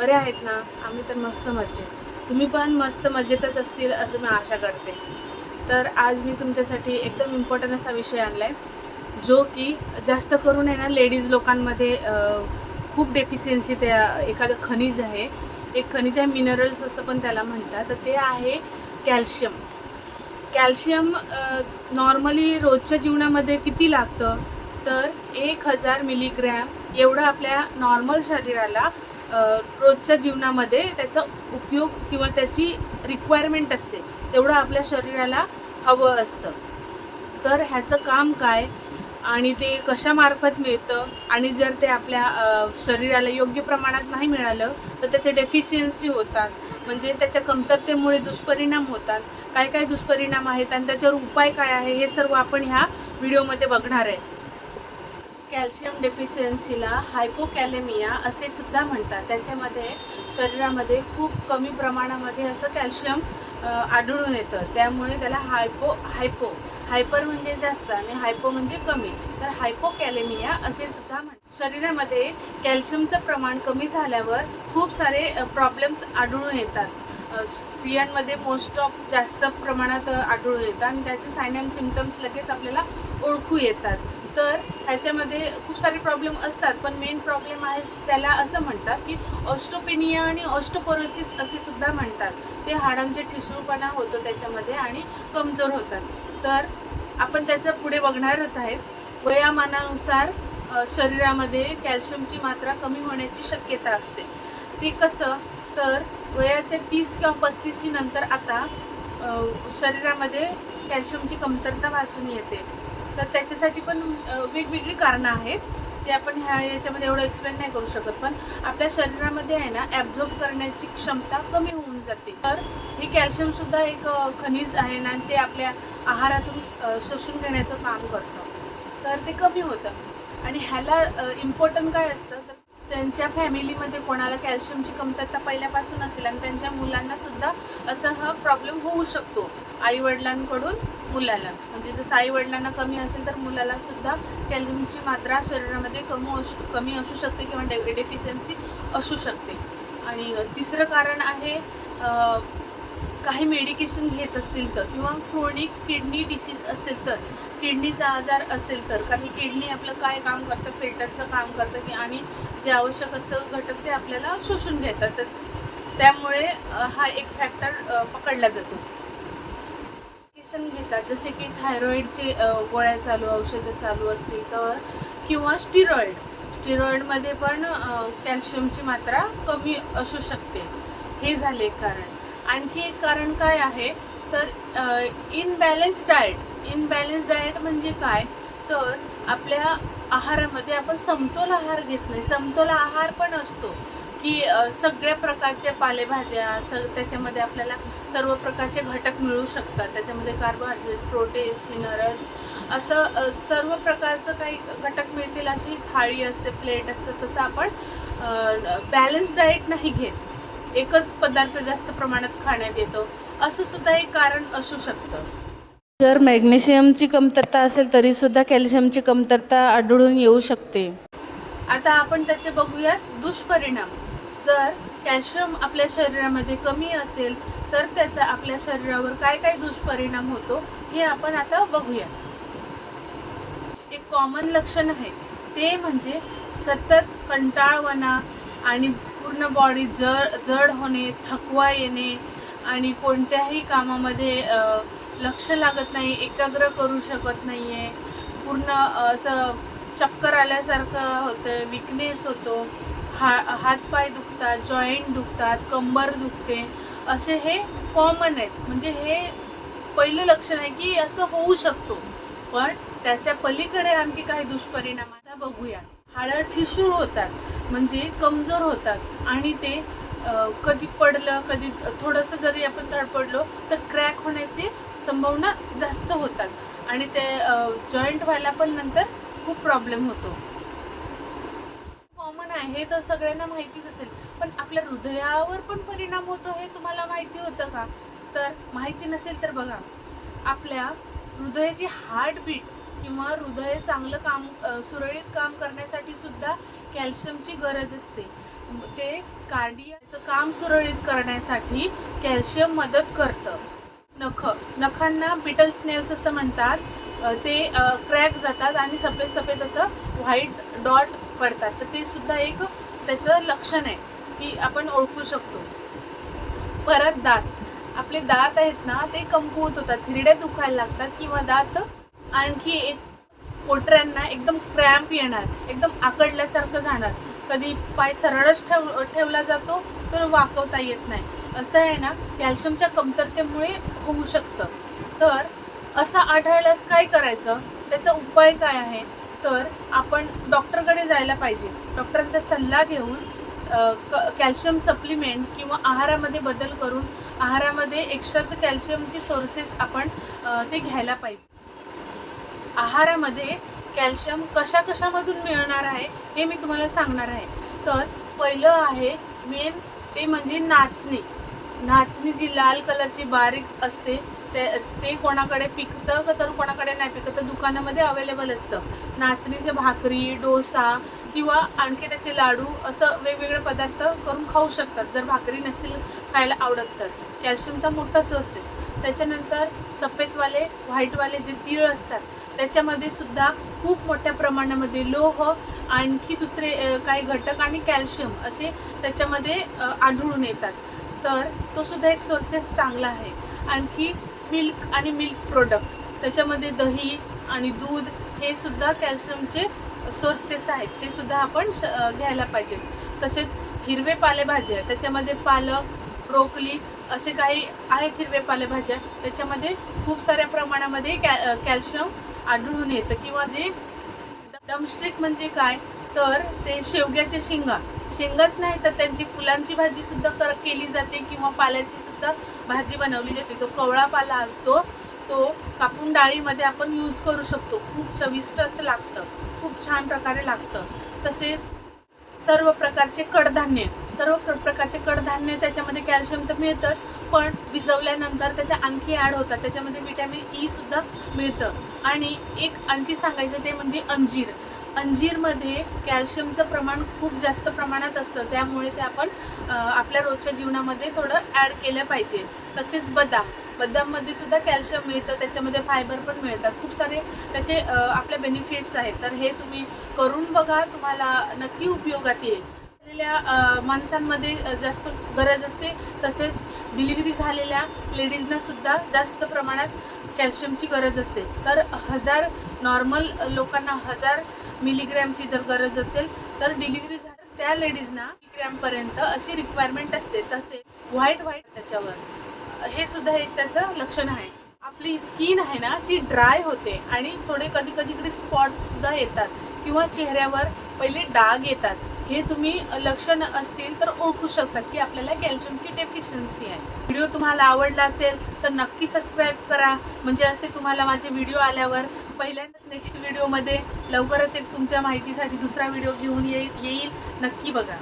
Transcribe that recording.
बरे आहेत ना? आम्ही तर मस्त मजेत तुम्ही पण मस्त मजेतच असतील असं मी आशा करते. तर आज मी तुमच्यासाठी एकदम इम्पॉर्टंट असा विषय आणला आहे जो की जास्त करून आहे ना लेडीज लोकांमध्ये खूप डेफिशियन्सी त्या एखादं खनिज आहे. एक खनिज आहे मिनरल्स असं पण त्याला म्हणतात. तर ते आहे कॅल्शियम कॅल्शियम नॉर्मली रोजच्या जीवनामध्ये किती लागतं? तर एक हजार मिलीग्रॅम एवढं आपल्या नॉर्मल शरीराला रोजच्या जीवनामध्ये त्याचा उपयोग किंवा त्याची रिक्वायरमेंट असते तेवढं आपल्या शरीराला हवं असतं. तर ह्याचं काम काय आणि ते कशामार्फत मिळतं आणि जर ते आपल्या शरीराला योग्य प्रमाणात नाही मिळालं तर त्याचे डेफिशियन्सी होतात. म्हणजे त्याच्या कमतरतेमुळे दुष्परिणाम होतात. काय काय दुष्परिणाम आहेत आणि त्याच्यावर उपाय काय आहे हे सर्व आपण ह्या व्हिडिओमध्ये बघणार आहे. कॅल्शियम डेफिशियन्सीला हायपोकॅलेमिया असे सुद्धा म्हणतात. त्याच्यामध्ये शरीरामध्ये खूप कमी प्रमाणामध्ये असं कॅल्शियम आढळून येतं. त्यामुळे त्याला हायपो हायपो हायपर म्हणजे जास्त आणि हायपो म्हणजे कमी. तर हायपोकॅलेमिया असे सुद्धा म्हण शरीरामध्ये कॅल्शियमचं प्रमाण कमी झाल्यावर खूप सारे प्रॉब्लेम्स आढळून येतात. स्त्रियांमध्ये मोस्ट ऑफ जास्त प्रमाणात आढळून येतात आणि त्याचे सायनम सिमटम्स लगेच आपल्याला ओळखू येतात. तर ह्याच्यामध्ये खूप सारे प्रॉब्लेम असतात. पण मेन प्रॉब्लेम आहे त्याला असं म्हणतात की ऑस्ट्रोपेनिया आणि ऑस्टोपोरोसिस असे सुद्धा म्हणतात. ते हाडांचे ठिसूळपणा होतो त्याच्यामध्ये आणि कमजोर होतात. तर आपण त्याचं पुढे बघणारच आहेत. वयामानानुसार शरीरामध्ये कॅल्शियमची मात्रा कमी होण्याची शक्यता असते. ते कसं? तर वयाच्या तीस किंवा पस्तीसची नंतर आता शरीरामध्ये कॅल्शियमची कमतरता भासून येते. तर त्याच्यासाठी पण वेगवेगळी कारणं आहेत. ते आपण ह्या याच्यामध्ये एवढं एक्सप्लेन नाही करू शकत. पण आपल्या शरीरामध्ये आहे ना ॲब्झॉर्ब करण्याची क्षमता कमी होऊन जाते. तर हे कॅल्शियमसुद्धा एक खनिज आहे ना आणि ते आपल्या आहारातून शोषून घेण्याचं काम करतं. तर ते कमी होतं. आणि ह्याला इम्पॉर्टंट काय असतं? तर त्यांच्या फॅमिलीमध्ये कोणाला कॅल्शियमची कमतरता पहिल्यापासून असेल आणि त्यांच्या मुलांना सुद्धा असा हा प्रॉब्लेम होऊ शकतो आईवडिलांकडून मुलाला. म्हणजे जसं आईवडिलांना कमी असेल तर मुलाला सुद्धा कॅल्शियमची मात्रा शरीरामध्ये कमी असू कमी असू शकते किंवा डे डेफिशियन्सी असू शकते. आणि तिसरं कारण आहे काही मेडिकेशन घेत असतील तर किंवा क्रोनिक किडनी डिसीज असेल तर किडनीचा आजार असेल तर कारण किडनी आपलं काय काम करतं? फिल्टरचं काम करतं की आणि जे आवश्यक असतं घटक ते आपल्याला शोषून घेतात. तर त्यामुळे हा एक फॅक्टर पकडला जातो. मेडिकेशन घेतात. जसे की थायरॉईडचे गोळ्या चालू औषधं चालू असतील तर किंवा स्टिरॉइड स्टिरॉइडमध्ये पण कॅल्शियमची मात्रा कमी असू शकते. हे झाले कारण. आणखी एक कारण काय आहे? तर इनबॅलेन्स डाएट इनबॅलेन्स डाएट म्हणजे काय? तर आपल्या आहारामध्ये आपण समतोल आहार घेत नाही. समतोल आहार पण असतो की सगळ्या प्रकारच्या पालेभाज्या स त्याच्यामध्ये आपल्याला सर्व प्रकारचे घटक मिळू शकतात. त्याच्यामध्ये कार्बोहायड्रेट प्रोटीन्स मिनरल्स असं सर्व प्रकारचं काही घटक मिळतील अशी थाळी असते प्लेट असते तसं आपण बॅलन्स डाएट नाही घेत. एकच पदार्थ जास्त प्रमाणात खाण्यात येतो. असं सुद्धा एक कारण असू शकतं. जर मॅग्नेशियमची कमतरता असेल तरी सुद्धा कॅल्शियमची कमतरता आढळून येऊ शकते. आता आपण त्याचे बघूया दुष्परिणाम. जर कॅल्शियम आपल्या शरीरामध्ये कमी असेल तर त्याचा आपल्या शरीरावर काय काय दुष्परिणाम होतो हे आपण आता बघूया एक कॉमन लक्षण आहे. ते म्हणजे सतत कंटाळवणा आणि पूर्ण बॉडी जड जड होणे थकवा येणे आणि कोणत्याही कामामध्ये लक्ष लागत नाही एकाग्र करू शकत नाही आहे पूर्ण असं चक्कर आल्यासारखं होतं विकनेस होतो. हा हातपाय दुखतात जॉईंट दुखतात कंबर दुखते. असे हे कॉमन आहेत. म्हणजे हे पहिलं लक्षण आहे की असं होऊ शकतो. पण त्याच्या पलीकडे आणखी काही दुष्परिणाम आता बघूया. हाडं ठिसूळ होतात. म्हणजे कमजोर होतात. आणि ते कधी पडलं कधी थोडंसं जरी आपण धडपडलो तर क्रॅक होण्याची संभावना जास्त होतात. आणि ते जॉईंट व्हायला पण नंतर खूप प्रॉब्लेम होतो. कॉमन आहे हे तर सगळ्यांना माहितीच असेल पण आपल्या हृदयावर पण परिणाम होतो हे तुम्हाला माहिती होतं का? तर माहिती नसेल तर बघा आपल्या हृदयाची हार्टबीट किंवा हृदय चांगलं काम सुरळीत काम करण्यासाठी सुद्धा कॅल्शियमची गरज असते. ते कार्डियाचं काम सुरळीत करण्यासाठी कॅल्शियम मदत करतं. नख नखांना बिटल स्नेल्स असं म्हणतात. ते क्रॅक जातात आणि सफेद सफेद असं व्हाईट डॉट पडतात. तर ते सुद्धा एक त्याचं लक्षण आहे की आपण ओळखू शकतो. परत दात. आपले दात आहेत ना ते कमकुवत होतात. हिरड्या दुखायला लागतात किंवा दात आणखी एक पोटऱ्यांना एकदम क्रॅम्प येणार एकदम आकडल्यासारखं जाणार. कधी पाय सरळच ठेव ठेवला जातो तर वाकवता येत नाही. असं आहे ना कॅल्शियमच्या कमतरतेमुळे होऊ शकतं. तर असं आढळल्यास काय करायचं? त्याचा उपाय काय आहे? तर आपण डॉक्टरकडे जायला पाहिजे. डॉक्टरांचा सल्ला घेऊन क- कॅल्शियम सप्लिमेंट किंवा आहारामध्ये बदल करून आहारामध्ये एक्स्ट्राचं कॅल्शियमचे सोर्सेस आपण ते घ्यायला पाहिजे. आहारामध्ये कॅल्शियम कशा कशामधून मिळणार आहे हे मी तुम्हाला सांगणार आहे. तर पहिलं आहे मेन ते म्हणजे नाचणी. नाचणी जी लाल कलरची बारीक असते ते ते कोणाकडे पिकतं का तर कोणाकडे नाही पिकत तर दुकानामध्ये अवेलेबल असतं. नाचणीचे भाकरी डोसा किंवा आणखी त्याचे लाडू असं वेगवेगळे पदार्थ करून खाऊ शकतात. जर भाकरी नसतील खायला आवडत तर. कॅल्शियमचा मोठा सोर्सेस त्याच्यानंतर सफेदवाले व्हाईटवाले जे तीळ असतात त्याच्यामध्ये सुद्धा खूप मोठ्या प्रमाणामध्ये लोह आणखी दुसरे काही घटक आणि कॅल्शियम असे त्याच्यामध्ये आढळून येतात. तर तो सुद्धा एक सोर्सेस चांगला आहे. आणखी मिल्क आणि मिल्क प्रोडक्ट त्याच्यामध्ये दही आणि दूध हे सुद्धा कॅल्शियमचे सोर्सेस आहेत. ते सुद्धा आपण श- घ्यायला पाहिजेत. तसेच हिरवे पालेभाज्या त्याच्यामध्ये पालक ब्रोकली असे काही आहेत हिरवे पालेभाज्या. त्याच्यामध्ये खूप साऱ्या प्रमाणामध्ये कॅ कॅल्शियम आढळून येतं. किंवा जे डमस्ट्रिक म्हणजे काय? तर ते शेवग्याचे शेंगा. शेंगाच नाही तर त्यांची फुलांची भाजी सुद्धा कर केली जाते किंवा पाल्याची सुद्धा भाजी बनवली जाते. तो कवळा पाला असतो तो कापून डाळीमध्ये आपण यूज करू शकतो. खूप चविष्ट असं लागतं. खूप छान प्रकारे लागतं. तसेच सर्व प्रकारचे कडधान्य. सर्व प्रकारचे कडधान्य त्याच्यामध्ये कॅल्शियम तर मिळतंच पण भिजवल्यानंतर त्याच्या आणखी ॲड होतात. त्याच्यामध्ये विटॅमिन ई e सुद्धा मिळतं. आणि एक आणखी सांगायचं ते म्हणजे अंजीर. अंजीरमध्ये कॅल्शियमचं प्रमाण खूप जास्त प्रमाणात असतं. त्यामुळे ते आपण आपल्या रोजच्या जीवनामध्ये थोडं ॲड केलं पाहिजे. तसेच बदाम. बदाममध्ये सुद्धा कॅल्शियम मिळतं. त्याच्यामध्ये फायबर पण मिळतात. खूप सारे त्याचे आपल्या आपले बेनिफिट्स आहेत. तर हे तुम्ही करून बघा. तुम्हाला नक्की उपयोगात येईल. झालेल्या माणसांमध्ये जास्त गरज असते. तसेच डिलिव्हरी झालेल्या लेडीजनासुद्धा जास्त प्रमाणात कॅल्शियमची गरज असते. तर हजार नॉर्मल लोकांना हजार मिलीग्रॅमची जर गरज असेल तर डिलिव्हरी झाली त्या लेडीजना मिलीग्रॅमपर्यंत अशी रिक्वायरमेंट असते. तसे व्हाईट व्हाईट त्याच्यावर. हे सुद्धा एक त्याचं लक्षण आहे. आपली स्किन आहे ना ती ड्राय होते आणि थोडे कधी कधी इकडे स्पॉट्ससुद्धा येतात किंवा चेहऱ्यावर पहिले डाग येतात. हे तुम्ही लक्षण असतील तर ओळखू शकतात की आपल्याला कॅल्शियमची डेफिशियन्सी आहे. व्हिडिओ तुम्हाला आवडला असेल तर नक्की सबस्क्राईब करा. म्हणजे असे तुम्हाला माझे व्हिडिओ आल्यावर पहिल्यांदा नेक्स्ट व्हिडिओमध्ये लवकरच एक तुमच्या माहितीसाठी दुसरा व्हिडिओ घेऊन येईल येईल. नक्की बघा.